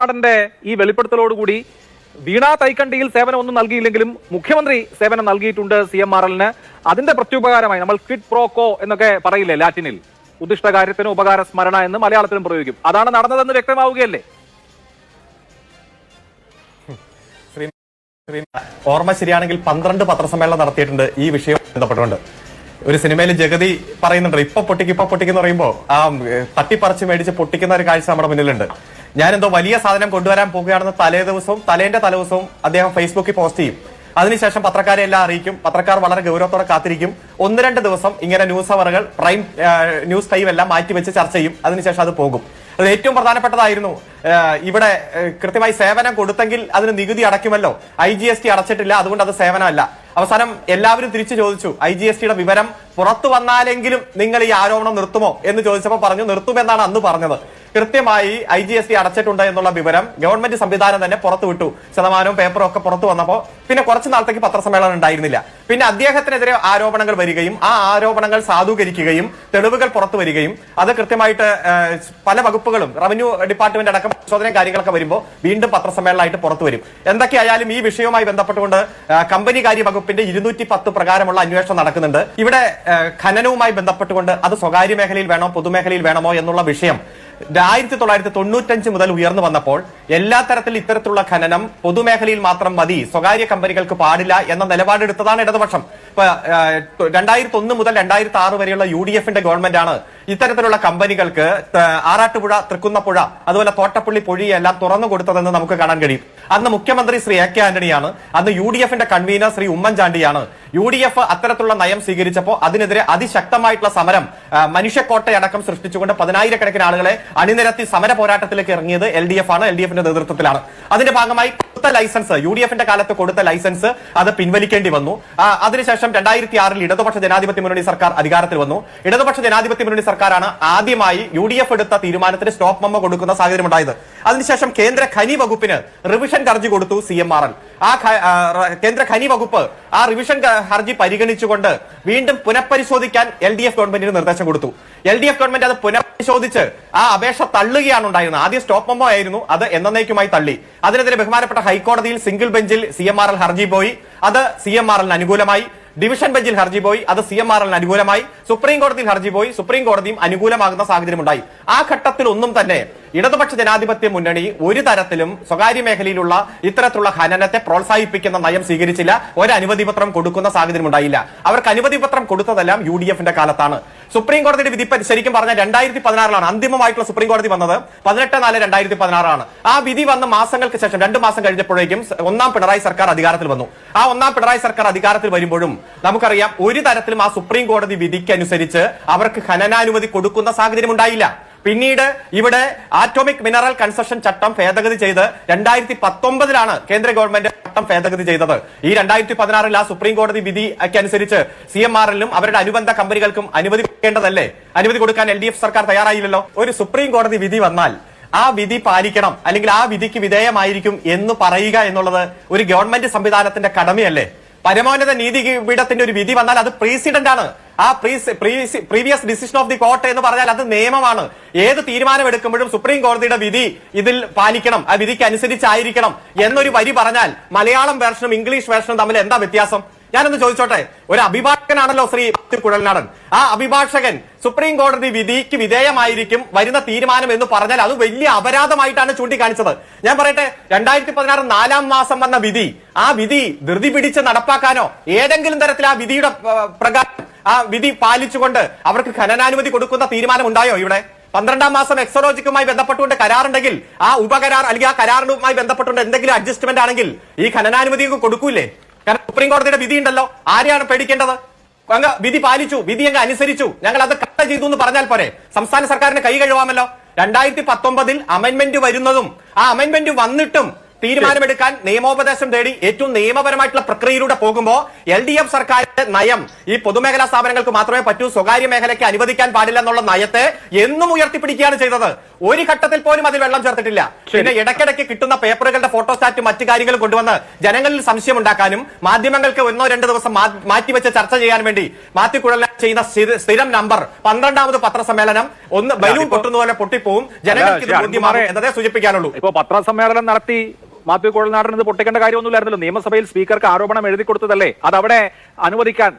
നാടന്റെ ഈ വെളിപ്പെടുത്തലോടുകൂടി വീണ തൈക്കണ്ടിയിൽ സേവനം ഒന്നും നൽകിയില്ലെങ്കിലും മുഖ്യമന്ത്രി സേവനം നൽകിയിട്ടുണ്ട് സി എം ആർ എല്ലിന്. അതിന്റെ പ്രത്യുപകാരമായി നമ്മൾ ക്വിറ്റ് പ്രോ കോ എന്നൊക്കെ പറയില്ലേ ലാറ്റിനിൽ? ഉദ്ദിഷ്ട കാര്യത്തിന് ഉപകാര സ്മരണ എന്ന് മലയാളത്തിലും പ്രയോഗിക്കും. അതാണ് നടന്നതെന്ന് വ്യക്തമാവുകയല്ലേ? ഓർമ്മ ശരിയാണെങ്കിൽ പന്ത്രണ്ട് പത്രസമ്മേളനം നടത്തിയിട്ടുണ്ട്. ഈ വിഷയം ബന്ധപ്പെട്ടുകൊണ്ട്. ഒരു സിനിമയിൽ ജഗതി പറയുന്നുണ്ട് ഇപ്പൊ പൊട്ടിക്ക് ഇപ്പൊ പൊട്ടിക്കെന്ന് പറയുമ്പോ ആ തട്ടിപ്പറിച്ച് മേടിച്ച് പൊട്ടിക്കുന്ന ഒരു കാഴ്ച നമ്മുടെ മുന്നിലുണ്ട്. ഞാനെന്തോ വലിയ സാധനം കൊണ്ടുവരാൻ പോകുകയാണെന്ന് തലേ ദിവസവും തലേന്റെ തലേദിവസവും അദ്ദേഹം ഫേസ്ബുക്കിൽ പോസ്റ്റ് ചെയ്യും. അതിനുശേഷം പത്രക്കാരെ എല്ലാം അറിയിക്കും. പത്രക്കാർ വളരെ ഗൗരവത്തോടെ കാത്തിരിക്കും. ഒന്ന് രണ്ട് ദിവസം ഇങ്ങനെ ന്യൂസ് അവറുകൾ പ്രൈം ന്യൂസ് ടൈം എല്ലാം മാറ്റിവെച്ച് ചർച്ച ചെയ്യും. അതിനുശേഷം അത് പോകും. അത് ഏറ്റവും പ്രധാനപ്പെട്ടതായിരുന്നു. ഇവിടെ കൃത്യമായി സേവനം കൊടുത്തെങ്കിൽ അതിന് നികുതി അടയ്ക്കുമല്ലോ. ഐ ജി എസ് ടി അടച്ചിട്ടില്ല അതുകൊണ്ട് അത് സേവനമല്ല. അവസാനം എല്ലാവരും തിരിച്ചു ചോദിച്ചു ഐ ജി എസ് ടിയുടെ വിവരം പുറത്തു വന്നാലെങ്കിലും നിങ്ങൾ ഈ ആരോപണം നിർത്തുമോ എന്ന് ചോദിച്ചപ്പോൾ പറഞ്ഞു നിർത്തുമെന്നാണ് അന്ന് പറഞ്ഞത്. കൃത്യമായി ഐ ജി എസ് ടി അടച്ചിട്ടുണ്ട് എന്നുള്ള വിവരം ഗവൺമെന്റ് സംവിധാനം തന്നെ പുറത്തുവിട്ടു. ശതമാനവും പേപ്പറും ഒക്കെ പുറത്തു വന്നപ്പോൾ പിന്നെ കുറച്ച് നാളത്തേക്ക് പത്രസമ്മേളനം ഉണ്ടായിരുന്നില്ല. പിന്നെ അദ്ദേഹത്തിനെതിരെ ആരോപണങ്ങൾ വരികയും ആ ആരോപണങ്ങൾ സാധൂകരിക്കുകയും തെളിവുകൾ പുറത്തു വരികയും അത് കൃത്യമായിട്ട് പല വകുപ്പുകളും റവന്യൂ ഡിപ്പാർട്ട്മെന്റ് അടക്കം പരിശോധനയും കാര്യങ്ങളൊക്കെ വരുമ്പോൾ വീണ്ടും പത്രസമ്മേളനമായിട്ട് പുറത്തു വരും. എന്തൊക്കെയായാലും ഈ വിഷയവുമായി ബന്ധപ്പെട്ടുകൊണ്ട് കമ്പനി കാര്യ വകുപ്പിന്റെ ഇരുന്നൂറ്റി പത്ത് പ്രകാരമുള്ള അന്വേഷണം നടക്കുന്നുണ്ട്. ഇവിടെ ഖനനവുമായി ബന്ധപ്പെട്ടുകൊണ്ട് അത് സ്വകാര്യ മേഖലയിൽ വേണോ പൊതുമേഖലയിൽ വേണമോ എന്നുള്ള വിഷയം ആയിരത്തി തൊള്ളായിരത്തി തൊണ്ണൂറ്റഞ്ച് മുതൽ ഉയർന്നു വന്നപ്പോൾ എല്ലാ തരത്തിൽ ഇത്തരത്തിലുള്ള ഖനനം പൊതുമേഖലയിൽ മാത്രം മതി സ്വകാര്യ കമ്പനികൾക്ക് പാടില്ല എന്ന നിലപാടെടുത്തതാണ് ഇടതുപക്ഷം. ഇപ്പൊ രണ്ടായിരത്തി ഒന്ന് മുതൽ രണ്ടായിരത്തി ആറ് വരെയുള്ള യു ഡി എഫിന്റെ ഗവൺമെന്റാണ് ഇത്തരത്തിലുള്ള കമ്പനികൾക്ക് ആറാട്ടുപുഴ തൃക്കുന്നപ്പുഴ അതുപോലെ തോട്ടപ്പള്ളി പൊഴിയെല്ലാം തുറന്നു കൊടുത്തതെന്ന് നമുക്ക് കാണാൻ കഴിയും. അന്ന് മുഖ്യമന്ത്രി ശ്രീ എ കെ ആന്റണിയാണ് അന്ന് യു ഡി എഫിന്റെ കൺവീനർ ശ്രീ ഉമ്മൻചാണ്ടിയാണ്. യു ഡി എഫ് അത്തരത്തിലുള്ള നയം സ്വീകരിച്ചപ്പോൾ അതിനെതിരെ അതിശക്തമായിട്ടുള്ള സമരം മനുഷ്യക്കോട്ടയടക്കം സൃഷ്ടിച്ചുകൊണ്ട് പതിനായിരക്കണക്കിന് ആളുകളെ അണിനിരത്തി സമര പോരാട്ടത്തിലേക്ക് ഇറങ്ങിയത് എൽ ഡി എഫ് ആണ് എൽ ഡി എഫിന്റെ നേതൃത്വത്തിലാണ്. അതിന്റെ ഭാഗമായി കൊടുത്ത ലൈസൻസ് യു ഡി എഫിന്റെ കാലത്ത് കൊടുത്ത ലൈസൻസ് അത് പിൻവലിക്കേണ്ടി വന്നു. അതിനുശേഷം രണ്ടായിരത്തി ആറിൽ ഇടതുപക്ഷ ജനാധിപത്യ മുന്നണി സർക്കാർ അധികാരത്തിൽ വന്നു. ഇടതുപക്ഷ ജനാധിപത്യ മുന്നണി സർക്കാരാണ് ആദ്യമായി യു ഡി എഫ് എടുത്ത തീരുമാനത്തിന് സ്റ്റോപ്പ് മമ്മ കൊടുക്കുന്ന സാഹചര്യം ഉണ്ടായത് അതിനുശേഷം കേന്ദ്ര ഖനി വകുപ്പിന് റിവിഷൻ ഹർജി കൊടുത്തു സി എം ആർ എൽ. ആ കേന്ദ്ര ഖനി വകുപ്പ് ആ റിവിഷൻ ഹർജി പരിഗണിച്ചുകൊണ്ട് വീണ്ടും പുനഃപരിശോധിക്കാൻ എൽ ഡി എഫ് ഗവൺമെന്റിന് നിർദ്ദേശം കൊടുത്തു. എൽ ഡി എഫ് ഗവൺമെന്റ് അത് പുനഃപരിശോധിച്ച് ആ അപേക്ഷ തള്ളുകയാണ് ഉണ്ടായിരുന്നത്. ആദ്യം സ്റ്റോപ്പ് മെമ്മോ ആയിരുന്നു അത് എന്നേക്കുമായി തള്ളി. അതിനെതിരെ ബഹുമാനപ്പെട്ട ഹൈക്കോടതിയിൽ സിംഗിൾ ബെഞ്ചിൽ സി എം ആർ എൽ ഹർജി പോയി അത് സി എം ആർ എല്ലിന് അനുകൂലമായി. ഡിവിഷൻ ബെഞ്ചിൽ ഹർജി പോയി അത് സി എം ആർ എല്ലിന് അനുകൂലമായി. സുപ്രീം കോടതിയിൽ ഹർജി പോയി സുപ്രീം കോടതിയും അനുകൂലമാകുന്ന സാഹചര്യം ഉണ്ടായി ആ ഘട്ടത്തിൽ ഒന്നും തന്നെ ഇടതുപക്ഷ ജനാധിപത്യ മുന്നണി ഒരു തരത്തിലും സ്വകാര്യ മേഖലയിലുള്ള ഇത്തരത്തിലുള്ള ഖനനത്തെ പ്രോത്സാഹിപ്പിക്കുന്ന നയം സ്വീകരിച്ചില്ല. ഒരു അനുമതി പത്രം കൊടുക്കുന്ന സാഹചര്യം ഉണ്ടായില്ല. അവർക്ക് അനുമതി പത്രം കൊടുത്തതെല്ലാം യു ഡി എഫിന്റെ കാലത്താണ്. സുപ്രീം കോടതിയുടെ വിധി ശരിക്കും പറഞ്ഞാൽ രണ്ടായിരത്തി പതിനാറിലാണ് അന്തിമമായിട്ടുള്ള സുപ്രീം കോടതി വന്നത് പതിനെട്ട് നാല് രണ്ടായിരത്തി പതിനാറാണ് ആ വിധി വന്ന മാസങ്ങൾക്ക് ശേഷം രണ്ട് മാസം കഴിഞ്ഞപ്പോഴേക്കും ഒന്നാം പിണറായി സർക്കാർ അധികാരത്തിൽ വന്നു. ആ ഒന്നാം പിണറായി സർക്കാർ അധികാരത്തിൽ വരുമ്പോഴും നമുക്കറിയാം ഒരു തരത്തിലും ആ സുപ്രീം കോടതി വിധിക്കനുസരിച്ച് അവർക്ക് ഖനനാനുമതി കൊടുക്കുന്ന സാഹചര്യം ഉണ്ടായില്ല. പിന്നീട് ഇവിടെ ആറ്റോമിക് മിനറൽ കൺസഷൻ ചട്ടം ഭേദഗതി ചെയ്ത് രണ്ടായിരത്തി പത്തൊമ്പതിലാണ് കേന്ദ്ര ഗവൺമെന്റ് ചട്ടം ഭേദഗതി ചെയ്തത്. ഈ രണ്ടായിരത്തി പതിനാറിൽ ആ സുപ്രീം കോടതി വിധിക്കനുസരിച്ച് സി എം ആർ എല്ലും അവരുടെ അനുബന്ധ കമ്പനികൾക്കും അനുമതി കൊടുക്കേണ്ടതല്ലേ? അനുമതി കൊടുക്കാൻ എൽ ഡി എഫ് സർക്കാർ തയ്യാറായില്ലല്ലോ? ഒരു സുപ്രീം കോടതി വിധി വന്നാൽ ആ വിധി പാലിക്കണം അല്ലെങ്കിൽ ആ വിധിക്ക് വിധേയമായിരിക്കും എന്ന് പറയുക എന്നുള്ളത് ഒരു ഗവൺമെന്റ് സംവിധാനത്തിന്റെ കടമയല്ലേ? പരമോന്നത നീതിപീഠത്തിന്റെ ഒരു വിധി വന്നാൽ അത് പ്രീസിഡന്റ് ആണ് ആ previous decision of the court എന്ന് പറഞ്ഞാൽ അത് നിയമമാണ്. ഏത് തീരുമാനം എടുക്കുമ്പോഴും സുപ്രീം കോടതിയുടെ വിധി ഇതിൽ പാലിക്കണം. ആ വിധിക്ക് അനുസരിച്ചായിരിക്കണം എന്നൊരു വരി പറഞ്ഞാൽ മലയാളം വേർഷനും ഇംഗ്ലീഷ് വേർഷനും തമ്മിൽ എന്താ വ്യത്യാസം? ഞാനൊന്ന് ചോദിച്ചോട്ടെ. ഒരു അഭിഭാഷകനാണല്ലോ ശ്രീ കുഴൽനാടൻ. ആ അഭിഭാഷകൻ സുപ്രീം കോടതി വിധിക്ക് വിധേയമായിരിക്കും വരുന്ന തീരുമാനം എന്ന് പറഞ്ഞാൽ അത് വലിയ അപരാധമായിട്ടാണ് ചൂണ്ടിക്കാണിച്ചത്. ഞാൻ പറയട്ടെ രണ്ടായിരത്തി പതിനാറ് നാലാം മാസം വന്ന വിധി ആ വിധി ധൃതി പിടിച്ച് നടപ്പാക്കാനോ ഏതെങ്കിലും തരത്തിൽ ആ വിധിയുടെ പ്രകാരം ആ വിധി പാലിച്ചുകൊണ്ട് അവർക്ക് ഖനനാനുമതി കൊടുക്കുന്ന തീരുമാനം ഉണ്ടായോ ഇവിടെ? പന്ത്രണ്ടാം മാസം എക്സോളോജിക്കുമായി ബന്ധപ്പെട്ടുകൊണ്ട് കരാറുണ്ടെങ്കിൽ ആ ഉപകരാർ അല്ലെങ്കിൽ ആ കരാറുമായി ബന്ധപ്പെട്ടുകൊണ്ട് എന്തെങ്കിലും അഡ്ജസ്റ്റ്മെന്റ് ആണെങ്കിൽ ഈ ഖനനാനുമതി കൊടുക്കൂലേ കാരണം സുപ്രീം കോടതിയുടെ വിധി ഉണ്ടല്ലോ ആരെയാണ് പേടിക്കേണ്ടത്? അങ്ങ് വിധി പാലിച്ചു വിധി അങ്ങ് അനുസരിച്ചു. ഞങ്ങൾ അത് കട്ട ചെയ്തു എന്ന് പറഞ്ഞാൽ പോരെ. സംസ്ഥാന സർക്കാരിന് കൈ കഴുവാമല്ലോ രണ്ടായിരത്തി പത്തൊമ്പതിൽ അമെന്റ്മെന്റ് വരുന്നതും ആ അമെന്റ്മെന്റ് വന്നിട്ടും തീരുമാനമെടുക്കാൻ നിയമോപദേശം തേടി ഏറ്റവും നിയമപരമായിട്ടുള്ള പ്രക്രിയയിലൂടെ പോകുമ്പോൾ എൽ ഡി എഫ് സർക്കാരിന്റെ നയം ഈ പൊതുമേഖലാ സ്ഥാപനങ്ങൾക്ക് മാത്രമേ പറ്റൂ സ്വകാര്യ മേഖലയ്ക്ക് അനുവദിക്കാൻ പാടില്ല എന്നുള്ള നയത്തെ എന്നും ഉയർത്തിപ്പിടിക്കുകയാണ് ചെയ്തത്. ഒരു ഘട്ടത്തിൽ പോലും അതിൽ വെള്ളം ചേർത്തിട്ടില്ല. പിന്നെ ഇടയ്ക്കിടയ്ക്ക് കിട്ടുന്ന പേപ്പറുകളുടെ ഫോട്ടോസ്റ്റാറ്റ് മറ്റു കാര്യങ്ങളും കൊണ്ടുവന്ന് ജനങ്ങളിൽ സംശയം ഉണ്ടാക്കാനും മാധ്യമങ്ങൾക്ക് ഒന്നോ രണ്ടോ ദിവസം മാറ്റിവെച്ച് ചർച്ച ചെയ്യാൻ വേണ്ടി മാറ്റിക്കുഴല ചെയ്യുന്ന സ്ഥിര- നമ്പർ പന്ത്രണ്ടാമത് പത്രസമ്മേളനം ഒന്ന് ബലൂൺ പൊട്ടുന്നതുപോലെ പൊട്ടുന്ന പോലെ പൊട്ടിപ്പോവും ജനങ്ങൾക്ക് ഇത് ബോധ്യമാകും എന്നതേ സൂചിപ്പിക്കാനുള്ളൂ. ഇപ്പൊ പത്രസമ്മേളനം നടത്തി മാത്യു കുഴൽനാടൻ ഇത് പൊട്ടിക്കേണ്ട കാര്യമൊന്നുമില്ലായിരുന്നല്ലോ. നിയമസഭയിൽ സ്പീക്കർക്ക് ആരോപണം എഴുതി കൊടുത്തതല്ലേ? അത് അവിടെ അനുവദിക്കാൻ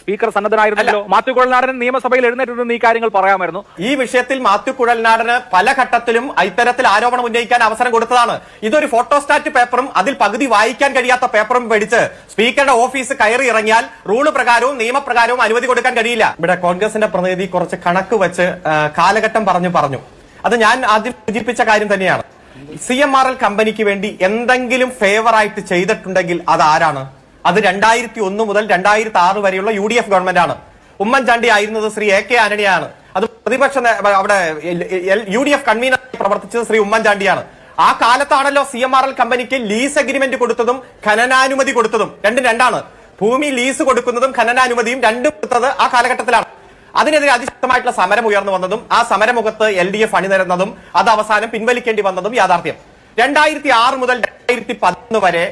സ്പീക്കർ സന്നദ്ധനായിരുന്നല്ലോ. മാത്യു കുഴൽനാടൻ നിയമസഭയിൽ എഴുന്നേറ്റിരുന്ന. ഈ കാര്യങ്ങൾ പറയാമായിരുന്നു. ഈ വിഷയത്തിൽ മാത്യു കുഴൽനാടന് പല ഘട്ടത്തിലും ഇത്തരത്തിൽ ആരോപണം ഉന്നയിക്കാൻ അവസരം കൊടുത്തതാണ്. ഇതൊരു ഫോട്ടോസ്റ്റാറ്റ് പേപ്പറും അതിൽ പകുതി വായിക്കാൻ കഴിയാത്ത പേപ്പറും മേടിച്ച് സ്പീക്കറുടെ ഓഫീസ് കയറി ഇറങ്ങിയാൽ റൂൾ പ്രകാരവും നിയമപ്രകാരവും അനുമതി കൊടുക്കാൻ കഴിയില്ല. ഇവിടെ കോൺഗ്രസിന്റെ പ്രതിനിധി കുറച്ച് കണക്ക് വെച്ച് കാലഘട്ടം പറഞ്ഞു പറഞ്ഞു. അത് ഞാൻ ആദ്യം സൂചിപ്പിച്ച കാര്യം തന്നെയാണ്. സി എം ആർ എൽ കമ്പനിക്ക് വേണ്ടി എന്തെങ്കിലും ഫേവർ ആയിട്ട് ചെയ്തിട്ടുണ്ടെങ്കിൽ അത് ആരാണ് അത് രണ്ടായിരത്തി ഒന്ന് മുതൽ രണ്ടായിരത്തി ആറ് വരെയുള്ള യു ഡി എഫ് ഗവൺമെന്റ് ആണ് ഉമ്മൻചാണ്ടി ആയിരുന്നത് ശ്രീ എ കെ ആന്റണിയാണ്. അത് പ്രതിപക്ഷ അവിടെ യു ഡി എഫ് കൺവീനർ പ്രവർത്തിച്ചത് ശ്രീ ഉമ്മൻചാണ്ടിയാണ്. ആ കാലത്താണല്ലോ സി എം ആർ എൽ കമ്പനിക്ക് ലീസ് അഗ്രിമെന്റ് കൊടുത്തതും ഖനനാനുമതി കൊടുത്തതും. രണ്ടും രണ്ടാണ്. ഭൂമി ലീസ് കൊടുക്കുന്നതും ഖനനാനുമതിയും രണ്ടും കൊടുത്തത് ആ കാലഘട്ടത്തിലാണ്. അതിനെതിരെ അതിശക്തമായിട്ടുള്ള സമരം ഉയർന്നു വന്നതും ആ സമരമുഖത്ത് എൽ ഡി എഫ് അണിനിരന്നതും അത് അവസാനം പിൻവലിക്കേണ്ടി വന്നതും യാഥാർത്ഥ്യം. രണ്ടായിരത്തി ആറ് മുതൽ രണ്ടായിരത്തി പതിനൊന്ന് വരെ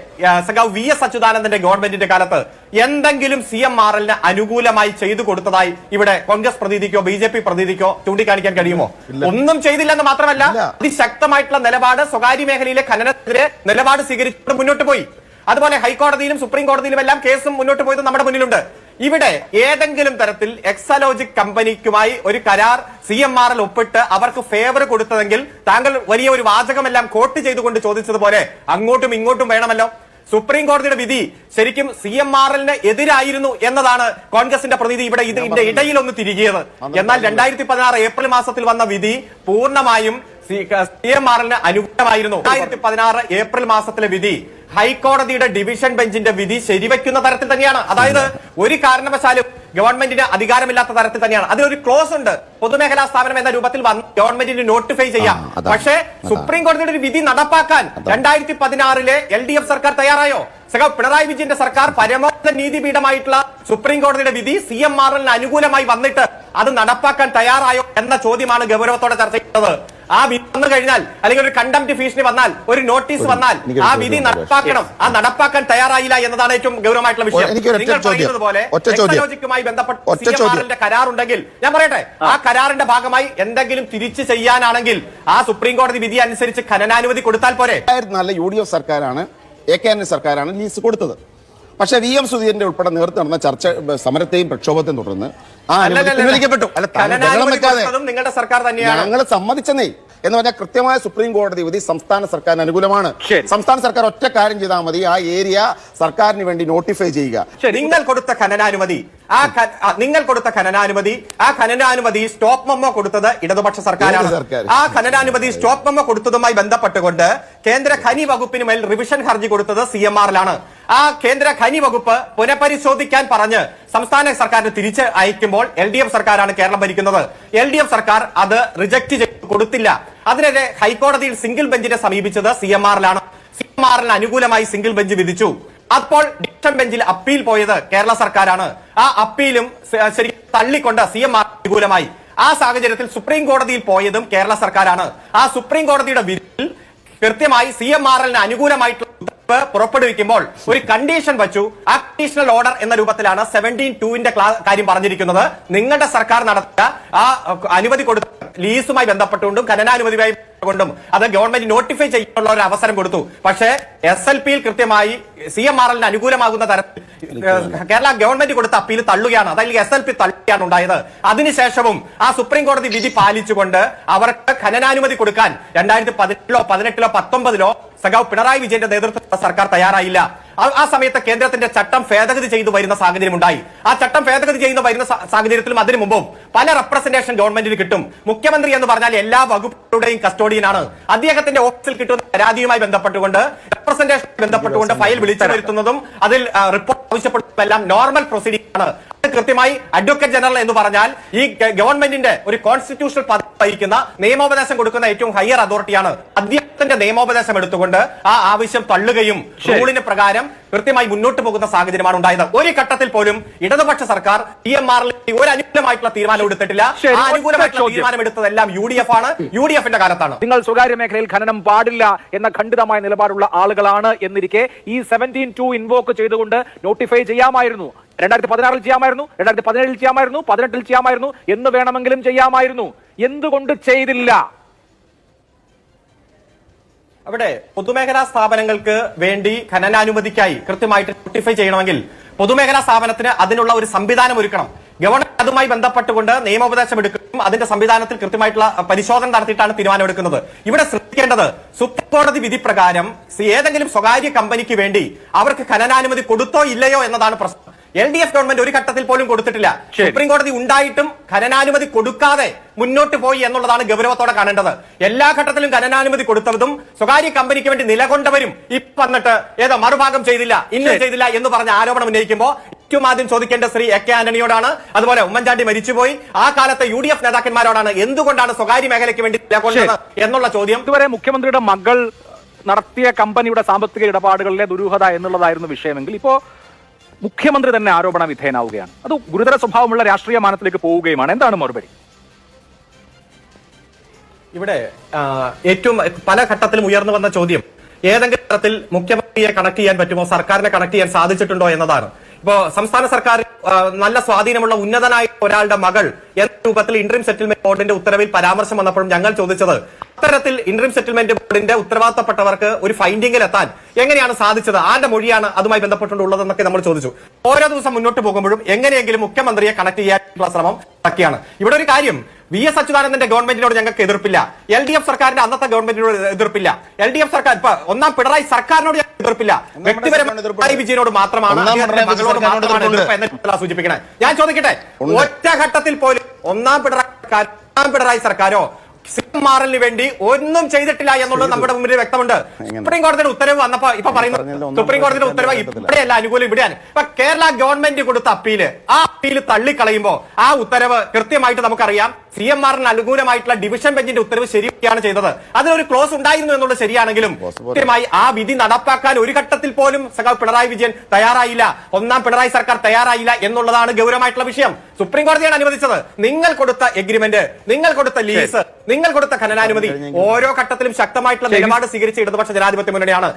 സഖാവ് വി എസ് അച്യുതാനന്ദന്റെ ഗവൺമെന്റിന്റെ കാലത്ത് എന്തെങ്കിലും സി എം ആർ എല്ലിന് അനുകൂലമായി ചെയ്തു കൊടുത്തതായി ഇവിടെ കോൺഗ്രസ് പ്രതിനിധിക്കോ ബി ജെ പി പ്രതിനിധിക്കോ ചൂണ്ടിക്കാണിക്കാൻ കഴിയുമോ? ഒന്നും ചെയ്തില്ലെന്ന് മാത്രമല്ല അതിശക്തമായിട്ടുള്ള നിലപാട് സ്വകാര്യ മേഖലയിലെ ഖനനത്തിനെതിരെ നിലപാട് സ്വീകരിച്ചുകൊണ്ട് മുന്നോട്ട് പോയി. അതുപോലെ ഹൈക്കോടതിയിലും സുപ്രീം കോടതിയിലും എല്ലാം കേസും മുന്നോട്ട് പോയത് നമ്മുടെ മുന്നിലുണ്ട്. ഇവിടെ ഏതെങ്കിലും തരത്തിൽ എക്സലോജിക് കമ്പനിക്കുമായി ഒരു കരാർ സി എം ആർ എൽ ഒപ്പിട്ട് അവർക്ക് ഫേവർ കൊടുത്തതെങ്കിൽ താങ്കൾ വലിയ ഒരു വാചകമെല്ലാം കോട്ട് ചെയ്തുകൊണ്ട് ചോദിച്ചതുപോലെ അങ്ങോട്ടും ഇങ്ങോട്ടും വേണമല്ലോ. സുപ്രീം കോടതിയുടെ വിധി ശരിക്കും സി എം ആർ എല്ലിന് എതിരായിരുന്നു എന്നതാണ് കോൺഗ്രസിന്റെ പ്രതിനിധി ഇവിടെ ഇതിന്റെ ഇടയിൽ ഒന്ന് തിരികിയത്. എന്നാൽ രണ്ടായിരത്തി പതിനാറ് ഏപ്രിൽ മാസത്തിൽ വന്ന വിധി പൂർണമായും സി എം എല്ലിന് അനുകൂലമായിരുന്നു. രണ്ടായിരത്തി പതിനാറ് ഏപ്രിൽ മാസത്തിലെ വിധി ഹൈക്കോടതിയുടെ ഡിവിഷൻ ബെഞ്ചിന്റെ വിധി ശരിവെക്കുന്ന തരത്തിൽ തന്നെയാണ്. അതായത് ഒരു കാരണവശാലും ഗവൺമെന്റിന് അധികാരമില്ലാത്ത തരത്തിൽ തന്നെയാണ്. അതിലൊരു ക്ലോസ് ഉണ്ട്. പൊതുമേഖലാ സ്ഥാപനം എന്ന രൂപത്തിൽ വന്ന് ഗവൺമെന്റിന് നോട്ടിഫൈ ചെയ്യാം. പക്ഷേ സുപ്രീം കോടതിയുടെ ഒരു വിധി നടപ്പാക്കാൻ രണ്ടായിരത്തി പതിനാറിലെ എൽ ഡി എഫ് സർക്കാർ തയ്യാറായോ? പിണറായി വിജയന്റെ സർക്കാർ പരമോന്നത നീതിപീഠമായിട്ടുള്ള സുപ്രീം കോടതിയുടെ വിധി സി എം ആർ എല്ലിന് അനുകൂലമായി വന്നിട്ട് അത് നടപ്പാക്കാൻ തയ്യാറായോ എന്ന ചോദ്യമാണ് ഗൗരവത്തോടെ ചർച്ച ചെയ്യുന്നത്. ആ വിധി വന്നു കഴിഞ്ഞാൽ അല്ലെങ്കിൽ ഒരു കണ്ടംപ്റ്റ് ഭീഷണി വന്നാൽ ഒരു നോട്ടീസ് വന്നാൽ ആ വിധി ഉണ്ട്. നടപ്പാക്കണം. ആ നടപ്പാക്കാൻ തയ്യാറായില്ല എന്നതാണ് ഏറ്റവും ഗൗരവമായിട്ടുള്ള വിഷയം. നിങ്ങൾ. പറയുന്നത് പോലെ. ടെക്നോളജിക്കുമായി ബന്ധപ്പെട്ട്. എല്ലിന്റെ കരാറുണ്ടെങ്കിൽ ഞാൻ പറയട്ടെ ആ. കരാറിന്റെ ഭാഗമായി എന്തെങ്കിലും തിരിച്ചു ചെയ്യാനാണെങ്കിൽ ആ സുപ്രീം കോടതി വിധി അനുസരിച്ച് ഖനനാനുമതി കൊടുത്താൽ പോരെ? നല്ല യു ഡി എഫ് സർക്കാരാണ് എ കെ എൻ സർക്കാരാണ് ലീസ് കൊടുത്തത്. പക്ഷേ വി എം സുധീരന്റെ ഉൾപ്പെടെ നേതൃത്വം നടന്ന ചർച്ച സമരത്തെയും പ്രക്ഷോഭത്തെയും തുടർന്ന് ആ. പിൻവലിക്കപ്പെട്ടു. അല്ല നിങ്ങളുടെ സർക്കാർ തന്നെയാണ്. ഞങ്ങൾ സമ്മതിച്ചെന്നേ. എന്ന് പറഞ്ഞാൽ കൃത്യമായ സുപ്രീം കോടതി വിധി സംസ്ഥാന സർക്കാരിന് അനുകൂലമാണ്. സംസ്ഥാന സർക്കാർ ഒറ്റ കാര്യം ചെയ്താൽ മതി. ആ ഏരിയ സർക്കാരിന് വേണ്ടി നോട്ടിഫൈ ചെയ്യുക. നിങ്ങൾ കൊടുത്ത ഖനനാനുമതി ആ നിങ്ങൾ കൊടുത്ത ഖനനാനുമതി ആ ഖനനാനുമതി സ്റ്റോപ്പ് മെമ്മോ കൊടുത്തത് ഇടതുപക്ഷ സർക്കാരാണ്? ആ ഖനനാനുമതി സ്റ്റോപ്പ് മെമ്മോ കൊടുത്തതുമായി ബന്ധപ്പെട്ടുകൊണ്ട് കേന്ദ്ര ഖനി വകുപ്പിന് മേൽ റിവിഷൻ ഹർജി കൊടുത്തത് സി എം ആറിലാണ്. ആ കേന്ദ്ര ഖനി വകുപ്പ് പുനഃപരിശോധിക്കാൻ പറഞ്ഞ് സംസ്ഥാന സർക്കാരിന് തിരിച്ച് അയക്കുമ്പോൾ എൽ ഡി എഫ് സർക്കാരാണ് കേരളം ഭരിക്കുന്നത്. എൽ ഡി എഫ് സർക്കാർ അത് റിജക്ട് ചെയ്ത് കൊടുത്തില്ല. അതിനെതിരെ ഹൈക്കോടതിയിൽ സിംഗിൾ ബെഞ്ചിനെ സമീപിച്ചത് സി എം ആറിലാണ്. സി എം ആറിന് അനുകൂലമായി സിംഗിൾ ബെഞ്ച് വിധിച്ചു. അപ്പോൾ ഡിവിഷൻ ബെഞ്ചിൽ അപ്പീൽ പോയത് കേരള സർക്കാരാണ്. ആ അപ്പീലും ശരിക്കും തള്ളിക്കൊണ്ട് സി എം ആർ അനുകൂലമായി. ആ സാഹചര്യത്തിൽ സുപ്രീം കോടതിയിൽ പോയതും കേരള സർക്കാരാണ്. ആ സുപ്രീം കോടതിയുടെ വിധിയിൽ കൃത്യമായി സി എം എല്ലിന് അനുകൂലമായിട്ടുള്ള പുറപ്പെടുവിക്കുമ്പോൾ ഒരു കണ്ടീഷൻ വച്ചു. അഡീഷണൽ ഓർഡർ എന്ന രൂപത്തിലാണ് സെവന്റീൻ ടുവിന്റെ കാര്യം പറഞ്ഞിരിക്കുന്നത്. നിങ്ങളുടെ സർക്കാർ നടത്തിയ ആ അനുമതി കൊടുത്ത ലീസുമായി ബന്ധപ്പെട്ടുകൊണ്ടും ഖനനാനുമതിയുമായി കൊണ്ടും അത് ഗവൺമെന്റ് നോട്ടിഫൈ ചെയ്യാനുള്ള ഒരു അവസരം കൊടുത്തു. പക്ഷേ എസ് എൽ പിയിൽ കൃത്യമായി സി എം ആർ എല്ലിന് അനുകൂലമാകുന്ന തരത്തിൽ കേരള ഗവൺമെന്റ് കൊടുത്ത അപ്പീൽ തള്ളുകയാണ്. അതല്ലെങ്കിൽ എസ് എൽ പി തള്ളുകയാണ് ഉണ്ടായത്. അതിനുശേഷവും ആ സുപ്രീം കോടതി വിധി പാലിച്ചുകൊണ്ട് അവർക്ക് ഖനനാനുമതി കൊടുക്കാൻ രണ്ടായിരത്തി പതിനെട്ടിലോ പതിനെട്ടിലോ പത്തൊമ്പതിലോ സഖാവ് പിണറായി വിജയന്റെ നേതൃത്വത്തിലുള്ള സർക്കാർ തയ്യാറായില്ല. ആ- സമയത്ത് കേന്ദ്രത്തിന്റെ ചട്ടം ഭേദഗതി ചെയ്തു വരുന്ന സാഹചര്യം ഉണ്ടായി. ആ ചട്ടം ഭേദഗതി ചെയ്യുന്ന വരുന്ന സാഹചര്യത്തിലും അതിനു മുമ്പും പല റെപ്രസെന്റേഷൻ ഗവൺമെന്റിന് കിട്ടും. മുഖ്യമന്ത്രി എന്ന് പറഞ്ഞാൽ എല്ലാ വകുപ്പുകളുടെയും കസ്റ്റോഡിയനാണ് അദ്ദേഹത്തിന്റെ ഓഫീസിൽ കിട്ടുന്ന പരാതിയുമായി ബന്ധപ്പെട്ടുകൊണ്ട് റെപ്രസെന്റേഷൻ ബന്ധപ്പെട്ടുകൊണ്ട് ഫയൽ വിളിച്ചു വരുത്തുന്നതും അതിൽ റിപ്പോർട്ട് ആവശ്യപ്പെടുന്നതെല്ലാം നോർമൽ പ്രൊസീഡിംഗ് ആണ്. കൃത്യമായി അഡ്വക്കേറ്റ് ജനറൽ എന്ന് പറഞ്ഞാൽ ഈ ഗവൺമെന്റിന്റെ ഒരു കോൺസ്റ്റിറ്റ്യൂഷണൽ പദവി വഹിക്കുന്ന നിയമോപദേശം കൊടുക്കുന്ന ഏറ്റവും ഹയർ അതോറിറ്റിയാണ് അദ്ദേഹത്തിന്റെ നിയമോപദേശം എടുത്തുകൊണ്ട് ആ ആവശ്യം തള്ളുകയും. റൂളിന് പ്രകാരം കൃത്യമായി മുന്നോട്ട് പോകുന്ന സാഹചര്യമാണ് ഉണ്ടായത്. ഒരു ഘട്ടത്തിൽ പോലും ഇടതുപക്ഷ സർക്കാർ ടി എം ആറിൽ ഒരു അനുകൂലമായിട്ടുള്ള തീരുമാനം എടുത്തിട്ടില്ല. ആ അനുകൂലമായിട്ടുള്ള തീരുമാനം എടുത്തതെല്ലാം യു ഡി എഫ് ആണ്. യു ഡി എഫിന്റെ കാലത്താണ്. നിങ്ങൾ സ്വകാര്യ മേഖലയിൽ ഖനനം പാടില്ല എന്ന ഖണ്ഡിതമായ നിലപാടുള്ള ആളുകളാണ് എന്നിരിക്കെ ഈ സെവന്റീൻ ടു ഇൻവോക്ക് ചെയ്തുകൊണ്ട് നോട്ടിഫൈ ചെയ്യാമായിരുന്നു. രണ്ടായിരത്തി പതിനാറിൽ ചെയ്യാമായിരുന്നു രണ്ടായിരത്തി പതിനേഴിൽ ചെയ്യാമായിരുന്നു പതിനെട്ടിൽ ചെയ്യാമായിരുന്നു എന്ന് വേണമെങ്കിലും ചെയ്യാമായിരുന്നു. എന്തുകൊണ്ട് ചെയ്തില്ല? അവിടെ പൊതുമേഖലാ സ്ഥാപനങ്ങൾക്ക് വേണ്ടി ഖനനാനുമതിക്കായി കൃത്യമായിട്ട് നോട്ടിഫൈ ചെയ്യണമെങ്കിൽ പൊതുമേഖലാ സ്ഥാപനത്തിന് അതിനുള്ള ഒരു സംവിധാനം ഒരുക്കണം. ഗവൺമെന്റ് അതുമായി ബന്ധപ്പെട്ടുകൊണ്ട് നിയമോപദേശം എടുക്കും അതിന്റെ സംവിധാനത്തിൽ കൃത്യമായിട്ടുള്ള പരിശോധന നടത്തിയിട്ടാണ് തീരുമാനമെടുക്കുന്നത് ഇവിടെ ശ്രദ്ധിക്കേണ്ടത് സുപ്രീം കോടതി വിധി പ്രകാരം ഏതെങ്കിലും സ്വകാര്യ കമ്പനിക്ക് വേണ്ടി അവർക്ക് ഖനനാനുമതി കൊടുത്തോ ഇല്ലയോ എന്നതാണ് പ്രശ്നം. എൽ ഡി എഫ് ഗവൺമെന്റ് ഒരു ഘട്ടത്തിൽ പോലും കൊടുത്തിട്ടില്ല. സുപ്രീം കോടതി ഉണ്ടായിട്ടും ഖനനാനുമതി കൊടുക്കാതെ മുന്നോട്ട് പോയി എന്നുള്ളതാണ് ഗൗരവത്തോടെ കാണേണ്ടത്. എല്ലാ ഘട്ടത്തിലും ഖനനാനുമതി കൊടുത്തതും സ്വകാര്യ കമ്പനിക്ക് വേണ്ടി നിലകൊണ്ടവരും ഇപ്പൊ വന്നിട്ട് ഏതോ മറുഭാഗം ചെയ്തില്ല ഇന്നും ചെയ്തില്ല എന്ന് പറഞ്ഞ ആരോപണം ഉന്നയിക്കുമ്പോൾ ഏറ്റവും ആദ്യം ചോദിക്കേണ്ട ശ്രീ എ കെ ആന്റണിയോടാണ്. അതുപോലെ ഉമ്മൻചാണ്ടി മരിച്ചുപോയി. ആ കാലത്തെ യു ഡി എഫ് നേതാക്കന്മാരോടാണ് എന്തുകൊണ്ടാണ് സ്വകാര്യ മേഖലയ്ക്ക് വേണ്ടി നിലകൊണ്ടത് എന്നുള്ള ചോദ്യം. ഇതുവരെ മുഖ്യമന്ത്രിയുടെ മകൾ നടത്തിയ കമ്പനിയുടെ സാമ്പത്തിക ഇടപാടുകളിലെ ദുരൂഹത എന്നുള്ളതായിരുന്നു വിഷയമെങ്കിൽ ഇപ്പോ മുഖ്യമന്ത്രി തന്നെ ആരോപണ വിധേയനാവുകയാണ്. അത് ഗുരുതര സ്വഭാവമുള്ള രാഷ്ട്രീയ മാനത്തിലേക്ക് പോവുകയുമാണ്. എന്താണ് മറുപടി? ഇവിടെ ഏറ്റവും പല ഘട്ടത്തിലും ഉയർന്നു വന്ന ചോദ്യം ഏതെങ്കിലും തരത്തിൽ മുഖ്യമന്ത്രിയെ കണക്ട് ചെയ്യാൻ പറ്റുമോ? സർക്കാരിനെ കണക്ട് ചെയ്യാൻ സാധിച്ചിട്ടുണ്ടോ എന്നതാണ്. ഇപ്പോ സംസ്ഥാന സർക്കാർ നല്ല സ്വാധീനമുള്ള ഉന്നതനായ ഒരാളുടെ മകൾ എന്ന രൂപത്തിൽ ഇന്റർം സെറ്റിൽമെന്റ് ബോർഡിന്റെ ഉത്തരവിൽ പരാമർശം വന്നപ്പോഴും ഞങ്ങൾ ചോദിച്ചത് അത്തരത്തിൽ ഇന്റർ സെറ്റിൽമെന്റ് ബോർഡിന്റെ ഉത്തരവാദിത്തപ്പെട്ടവർക്ക് ഒരു ഫൈൻഡിംഗിൽ എത്താൻ എങ്ങനെയാണ് സാധിച്ചത്? ആരുടെ മൊഴിയാണ് അതുമായി ബന്ധപ്പെട്ടുള്ളതെന്നൊക്കെ നമ്മൾ ചോദിച്ചു. ഓരോ ദിവസം മുന്നോട്ട് പോകുമ്പോഴും എങ്ങനെയെങ്കിലും മുഖ്യമന്ത്രിയെ കണക്ട് ചെയ്യാനുള്ള ശ്രമം ഒക്കെയാണ് ഇവിടെ ഒരു കാര്യം വി എസ് അച്യുതാനന്ദന്റെ ഗവൺമെന്റിനോട് ഞങ്ങൾക്ക് എതിർപ്പില്ല. എൽ ഡി എഫ് സർക്കാരിന്റെ അന്നത്തെ ഗവൺമെന്റിനോട് എതിർപ്പില്ല. എൽ ഡി എഫ് സർക്കാർ ഇപ്പൊ ഒന്നാം പിണറായി സർക്കാരിനോട് എതിർപ്പില്ല. വ്യക്തിപരമായി പിണറായി വിജയനോട് മാത്രമാണ് സൂചിപ്പിക്കണേ. ഞാൻ ചോദിക്കട്ടെ. ഒറ്റ ഘട്ടത്തിൽ പോലും ഒന്നാം പിണറായി സർക്കാർ ഒന്നാം പിണറായി സർക്കാരോ മാറലിന് വേണ്ടി ഒന്നും ചെയ്തിട്ടില്ല എന്നുള്ളത് നമ്മുടെ മുമ്പിൽ വ്യക്തമുണ്ട്. സുപ്രീം കോടതിയുടെ ഉത്തരവ് വന്നപ്പോ ഇപ്പൊ പറയുന്നു. സുപ്രീം കോടതിയുടെ ഉത്തരവ് ഇവിടെയല്ല അനുകൂലം ഇവിടെയാണ്. ഇപ്പൊ കേരള ഗവൺമെന്റ് കൊടുത്ത അപ്പീൽ ആ അപ്പീൽ തള്ളിക്കളയുമ്പോ ആ ഉത്തരവ് കൃത്യമായിട്ട് നമുക്കറിയാം. സി എം ആറിന് അനുകൂലമായിട്ടുള്ള ഡിവിഷൻ ബെഞ്ചിന്റെ ഉത്തരവ് ശരിയാണ് ചെയ്തത്. അതിനൊരു ക്ലോസ് ഉണ്ടായിരുന്നു എന്നുള്ളത് ശരിയാണെങ്കിലും കൃത്യമായി ആ വിധി നടപ്പാക്കാൻ ഒരു ഘട്ടത്തിൽ പോലും സഖാവ് പിണറായി വിജയൻ തയ്യാറായില്ല. ഒന്നാം പിണറായി സർക്കാർ തയ്യാറായില്ല എന്നുള്ളതാണ് ഗൗരവമായിട്ടുള്ള വിഷയം. സുപ്രീം കോടതിയാണ് അനുവദിച്ചത്. നിങ്ങൾ കൊടുത്ത എഗ്രിമെന്റ് നിങ്ങൾ കൊടുത്ത ലീസ് നിങ്ങൾ കൊടുത്ത ഖനനാനുമതി ഓരോ ഘട്ടത്തിലും ശക്തമായിട്ടുള്ള. നിലപാട് സ്വീകരിച്ച ഇടതുപക്ഷ ജനാധിപത്യ മുന്നണിയാണ്.